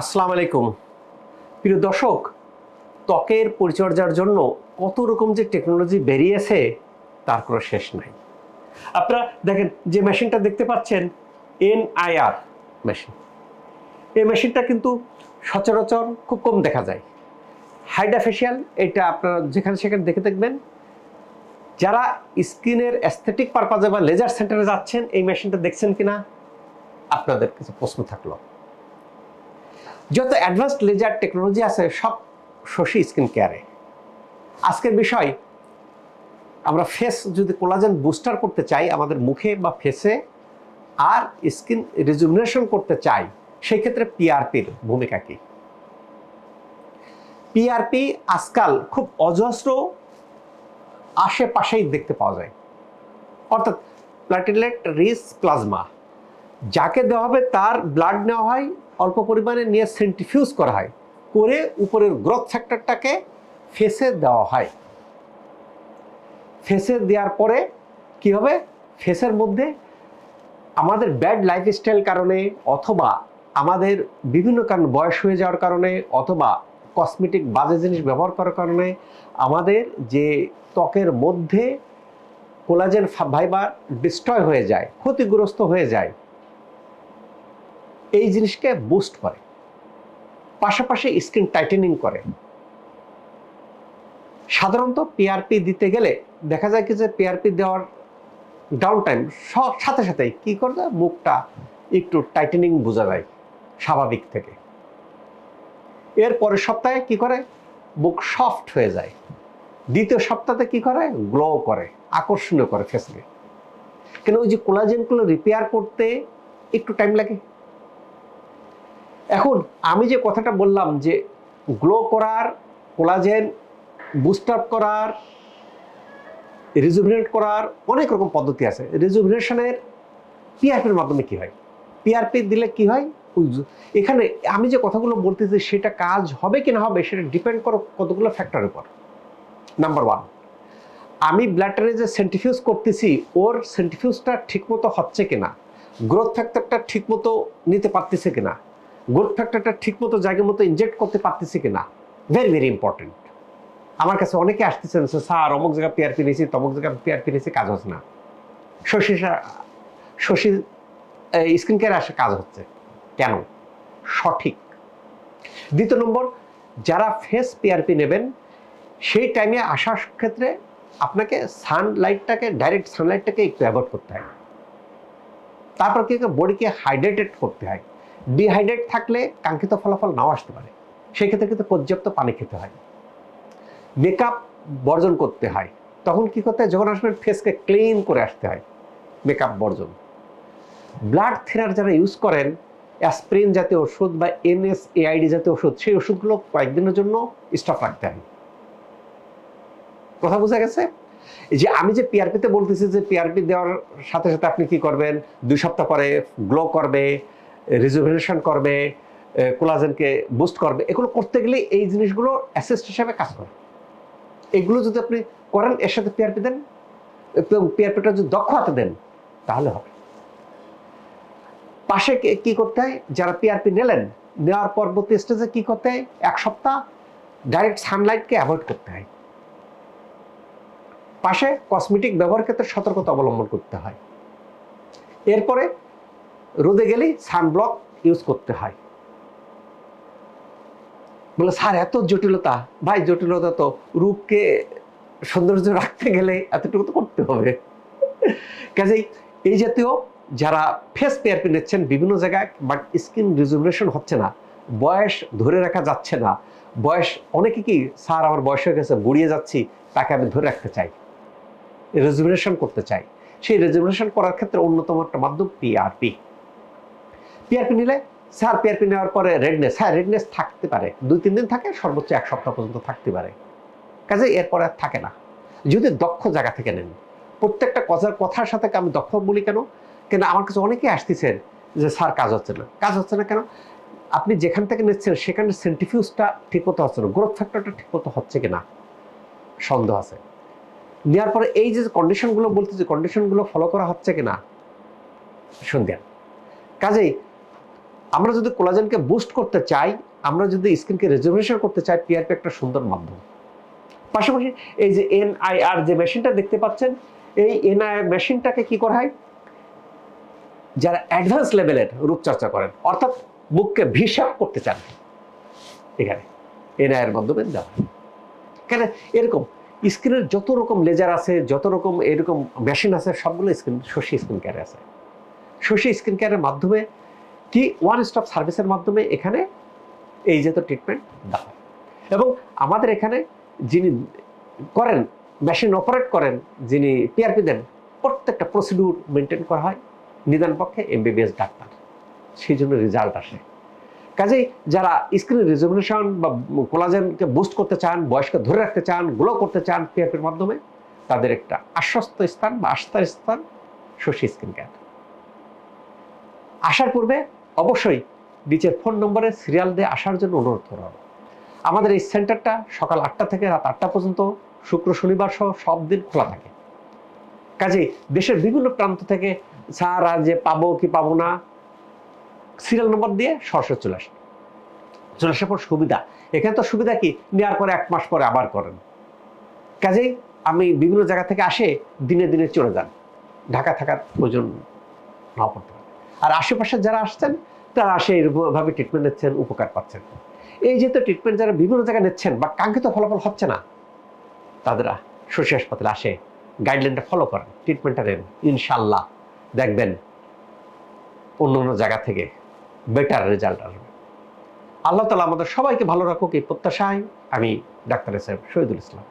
আসসালামু আলাইকুম। প্রিয় দর্শক, ত্বকের পরিচর্যার জন্য কত রকম যে টেকনোলজি বেরিয়েছে, তার কোনো শেষ নাই। আপনারা দেখেন, যে মেশিনটা দেখতে পাচ্ছেন এন এনআইআর মেশিন। এই মেশিনটা কিন্তু সচরাচর খুব কম দেখা যায়। হাইডা ফেশিয়াল এটা আপনারা যেখানে সেখানে দেখে দেখবেন। যারা স্কিনের অ্যাস্থেটিক পারপাজে বা লেজার সেন্টারে যাচ্ছেন, এই মেশিনটা দেখছেন কিনা, আপনাদের কিছু প্রশ্ন থাকল। যত অ্যাডভান্সড লেজার টেকনোলজি আছে, সব শশী স্কিন কেয়ারে আজকের বিষয়, আমরা ফেস যদি কোলাজেন বুস্টার করতে চাই আমাদের মুখে বা ফেসে আর স্কিন রিজুমিনেশন করতে চাই, সেই ক্ষেত্রে পিআরপির ভূমিকা কি? পিআরপি আজকাল খুব অজস্র আশেপাশেই দেখতে পাওয়া যায়। অর্থাৎ প্লাটিলেট রিস প্লাজমা যাকে দেওয়া হবে তার ব্লাড নেওয়া হয় অল্প পরিমাণে নিয়ে সেন্টিফিউজ করা হয়। করে উপরের গ্রোথ ফ্যাক্টরটাকে ফেসে দেওয়া হয়। ফেসে দেওয়ার পরে কি হবে? ফেসের মধ্যে আমাদের ব্যাড লাইফস্টাইল কারণে অথবা আমাদের বিভিন্ন কারণ বয়স হয়ে যাওয়ার কারণে অথবা কসমেটিক বাজে জিনিস ব্যবহার করার কারণে আমাদের যে ত্বকের মধ্যে কোলাজেন ফাইবার ডিস্ট্রয় হয়ে যায়, ক্ষতিগ্রস্ত হয়ে যায়। এই জিনিসকে বুস্ট করে। পাশাপাশি স্কিন টাইটেনিং করে। সাধারণত পিআরপি দিতে গেলে দেখা যায় কি যে পিআরপি দেওয়ার ডাউন টাইম সাথে সাথে কি করে দেয়? মুখটা একটু টাইটেনিং বোঝা যায় স্বাভাবিক থেকে। এর পরের সপ্তাহে কি করে? বুক সফট হয়ে যায়। দ্বিতীয় সপ্তাহে কি করে? গ্লো করে, আকর্ষণীয় করে ফেসকে কেন ওই যে কোলাজেনগুলো রিপেয়ার করতে একটু টাইম লাগে? এখন আমি যে কথাটা বললাম যে গ্লো করার, কোলাজেন বুস্ট আপ করার রিজুভিনেট করার অনেক রকম পদ্ধতি আছে। রিজুভিনেশনের পিআরপির মাধ্যমে কি হয়? পিআরপি দিলে কি হয়? এখানে আমি যে কথাগুলো বলতেছি সেটা কাজ হবে কি না হবে সেটা ডিপেন্ড করো কতগুলো ফ্যাক্টরের উপর। নাম্বার ওয়ান আমি ব্লাডটারে যে সেন্টিফিউজ করতেছি, ওর সেন্টিফিউজটা ঠিকমতো হচ্ছে কিনা? গ্রোথ ফ্যাক্টরটা ঠিকমতো নিতে পারতেছে কিনা? গ্রোথ ফ্যাক্টরটা ঠিকমতো জায়গা মতো ইনজেক্ট করতে পারতেছে কিনা? ভেরি ভেরি ইম্পর্টেন্ট আমার কাছে অনেকে আসতেছেন স্যার, অমুক জায়গায় পিআরপি নিয়েছি, তমুক জায়গায় পিআরপি নিয়েছি, কাজ হচ্ছে না। শশী শশী স্কিন কেয়ার আসে, কাজ হচ্ছে। কেন? সঠিক। দ্বিতীয় নম্বর, যারা ফেস পিআরপি নেবেন, সেই টাইমে আসার ক্ষেত্রে আপনাকে সানলাইটটাকে ডাইরেক্ট সানলাইটটাকে একটু অ্যাভয়েড করতে হয়। তারপর কি, বডিকে হাইড্রেটেড করতে হয়। ডিহাইড্রেট থাকলে কাঙ্ক্ষিত ফলাফল নাও আসতে পারে। সেক্ষেত্রে কিন্তু পর্যাপ্ত পানি খেতে হয়। মেকআপ বর্জন করতে হয়। তখন কি করতে হয়? যখন আসবেন ফেসকে ক্লিন করে আসতে হয় মেকআপ বর্জন। ব্লাড থিনার যারা ইউজ করেন অ্যাসপ্রিন জাতীয় ওষুধ বা এনএস এআইডি জাতীয় ওষুধ, সেই ওষুধগুলো কয়েকদিনের জন্য স্টক রাখতে হয়। কথা বোঝা গেছে? যে আমি যে পিআরপিতে বলতেছি যে পিআরপি দেওয়ার সাথে সাথে আপনি কি করবেন? দুই সপ্তাহ পরে গ্লো করবে রিজুভিনেশন করবে কোলাজেনকে বুস্ট করবে, এগুলো করতে গেলে এই জিনিসগুলো অ্যাসিস্ট হিসাবে কাজ করে। এগুলো যদি আপনি করেন, এর সাথে পিআরপি দেন পিআরপিটা যদি দক্ষ হাতে দেন, তাহলে হবে। পাশে কে- কি করতে হয়? যারা পিআরপি নিলেন, নেওয়ার পরবর্তী স্টেজে কি করতে হয়? এক সপ্তাহ ডাইরেক্ট সানলাইটকে অ্যাভয়েড করতে হয়। পাশে কসমেটিক ব্যবহার ক্ষেত্রে সতর্কতা অবলম্বন করতে হয়। এরপরে রোদে গেলেই সানব্লক ইউজ করতে হয়। বলে, স্যার, এত জটিলতা, ভাই, জটিলতা তো রূপকে সৌন্দর্য রাখতে গেলে এতটুকু তো করতে হবে। কাজেই এই জাতীয় যারা ফেস পেয়ারপি নিচ্ছেন বিভিন্ন জায়গায় বাট স্কিন রিজুভিনেশন হচ্ছে না, বয়স ধরে রাখা যাচ্ছে না, বয়স অনেকে কি, স্যার, আমার বয়স হয়ে গেছে বুড়িয়ে যাচ্ছি, তাকে আমি ধরে রাখতে চাই রেজুভিনেশন করতে চাই। সেই রেজুভিনেশন করার ক্ষেত্রে অন্যতম একটা মাধ্যম পিআরপি পিআরপি নিলে স্যার পিআরপি নেওয়ার পরে রেডনেস হ্যাঁ রেডনেস থাকতে পারে। দুই, তিন দিন থাকে, সর্বোচ্চ এক সপ্তাহ পর্যন্ত থাকতে পারে। কাজে এরপরে আর থাকে না। যদি দক্ষ জায়গা থেকে নেন। প্রত্যেকটা কথার কথার সাথে আমি দক্ষ বলি কেন? কেন আমার কাছে অনেকেই আসতেছেন যে, স্যার, কাজ হচ্ছে না। কাজ হচ্ছে না কেন? আপনি যেখান থেকে নিচ্ছেন, সেখানে সেন্টিফিউজটা ঠিক ঠিকমতো হচ্ছে না। গ্রোথ ফ্যাক্টরটা ঠিকমতো হচ্ছে কিনা সন্দেহ আছে। নেওয়ার পরে এই যে কন্ডিশনগুলো বলতে যে কন্ডিশনগুলো ফলো করা হচ্ছে কিনা সন্ধ্যা কাজেই আমরা যদি কোলাজেনকে বুস্ট করতে চাই, আমরা যদি স্কিনকে রেজুভেশন করতে চাই পিআরপি একটা সুন্দর মাধ্যম। পাশাপাশি এই যে এনআইআর যে মেশিনটা দেখতে পাচ্ছেন, এই এনআইআর মেশিনটাকে কি করা হয়? যারা অ্যাডভান্স লেভেলের রূপচর্চা করেন, অর্থাৎ মুখকে ভিসাপ করতে চান। এখানে এনআইয়ের মাধ্যমে দেওয়া কেন? এরকম স্ক্রিনের যত রকম লেজার আছে, যত রকম এরকম মেশিন আছে, সবগুলো স্কিন শশী স্ক্রিন কেয়ারে আছে। শশী স্কিন কেয়ারের মাধ্যমে কি ওয়ান স্টপ সার্ভিসের মাধ্যমে এখানে এই যে তো ট্রিটমেন্ট দেওয়া হয়। এবং আমাদের এখানে যিনি করেন মেশিন অপারেট করেন, যিনি পিআরপি দেন, প্রত্যেকটা প্রসিডিউর মেনটেন করা হয়, নিদান পক্ষে এমবিবিএস ডাক্তার। সেই জন্য রেজাল্ট আসে। কাজেই যারা স্ক্রিন রিজুমিনেশন বা কোলাজেনকে বুস্ট করতে চান, বয়সকে ধরে রাখতে চান গ্লো করতে চান পিআরপির মাধ্যমে, তাদের একটা আশ্বস্ত স্থান বা আস্থার স্থান শশী স্কিন কেয়ার আসার পূর্বে অবশ্যই নিচের ফোন নম্বরে সিরিয়াল দিয়ে আসার জন্য অনুরোধ করা হবে। আমাদের এই সেন্টারটা সকাল আটটা থেকে রাত আটটা পর্যন্ত শুক্র, শনিবার সহ সব দিন খোলা থাকে। কাজেই দেশের বিভিন্ন প্রান্ত থেকে স্যার আজ যে পাবো কি পাবো না সিরিয়াল নম্বর দিয়ে সরাসরি চলে আসে। চলে আসার পর সুবিধা। এখানে তো সুবিধা কি? নেওয়ার পরে এক মাস পরে আবার করেন। কাজেই আমি বিভিন্ন জায়গা থেকে আসে দিনে দিনে চলে যান। ঢাকা থাকার প্রয়োজন নাও পড়তে আর আশেপাশে যারা আসছেন, তারা আসে এরভাবে ট্রিটমেন্ট নিচ্ছেন, উপকার পাচ্ছেন। এই যেহেতু ট্রিটমেন্ট যারা বিভিন্ন জায়গায় নিচ্ছেন, বা কাঙ্ক্ষিত ফলাফল হচ্ছে না, তাদের শশী হাসপাতালে আসে গাইডলাইনটা ফলো করেন ট্রিটমেন্টটা নেন ইনশাল্লাহ দেখবেন অন্য অন্য জায়গা থেকে বেটার রেজাল্ট আসবে। আল্লাহ তালা আমাদের সবাইকে ভালো রাখুক, এই প্রত্যাশায় আমি ডাক্তার এম শহীদুল ইসলাম।